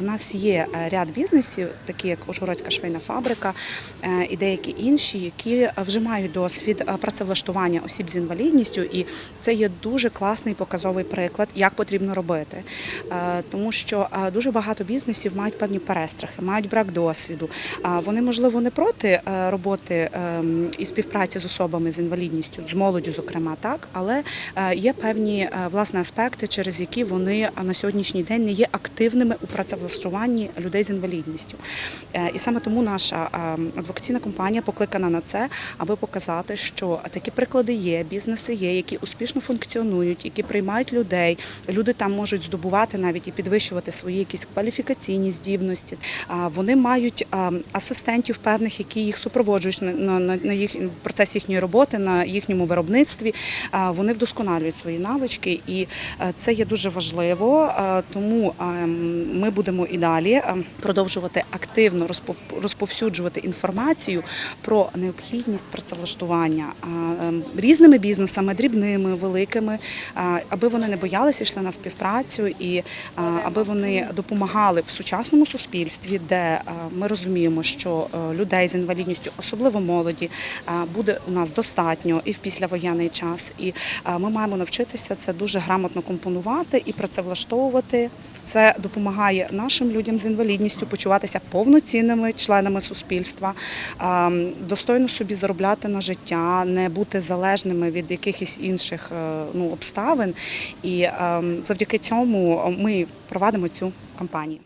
В нас є е, ряд бізнесів, такі як Ужгородська швейна фабрика е, і деякі інші, які вже мають досвід е, працевлаштування осіб з інвалідністю, і це є дуже класний показовий приклад, як потрібно робити. Е, Тому що е, дуже багато бізнесів мають певні перестрахи, мають брак досвіду. Вони, можливо, не проти е, роботи ем, і співпраці з особами з інвалідністю, з молоддю, зокрема, так, але е, є певні е, власне аспекти, через які вони е, на сьогоднішній день не є активними у працевлаштуванні людей з інвалідністю. Е, І саме тому наша ем, адвокаційна компанія покликана на це, аби показати, що такі приклади є, бізнеси є, які успішно функціонують, які приймають людей. Люди там можуть здобувати навіть і підвищувати свої якісь кваліфікаційні здібності. Вони мають ем, асистентів певних, які їх супроводжують на, їх в процесі їхньої роботи, на їхньому виробництві. Вони вдосконалюють свої навички, і е, це є дуже важливо. Е, Тому ем, ми будемо і далі ем, продовжувати активно розпов- розповсюджувати інформацію про необхідність працевлаштування ем, різними бізнесами, дрібними, великими, аби вони не боялися, йшли на співпрацю і аби вони допомагали в сучасному суспільстві, де ми розуміємо, що е, людей з інвалідністю, особливо молоді, буде у нас достатньо і в післявоєнний час. І ми маємо навчитися це дуже грамотно компонувати і працевлаштовувати. Це допомагає нашим людям з інвалідністю почуватися повноцінними членами суспільства, ем, достойно собі заробляти на життя, не бути залежними від якихось інших е, ну, обставин. І ем, завдяки цьому ми провадимо цю кампанію.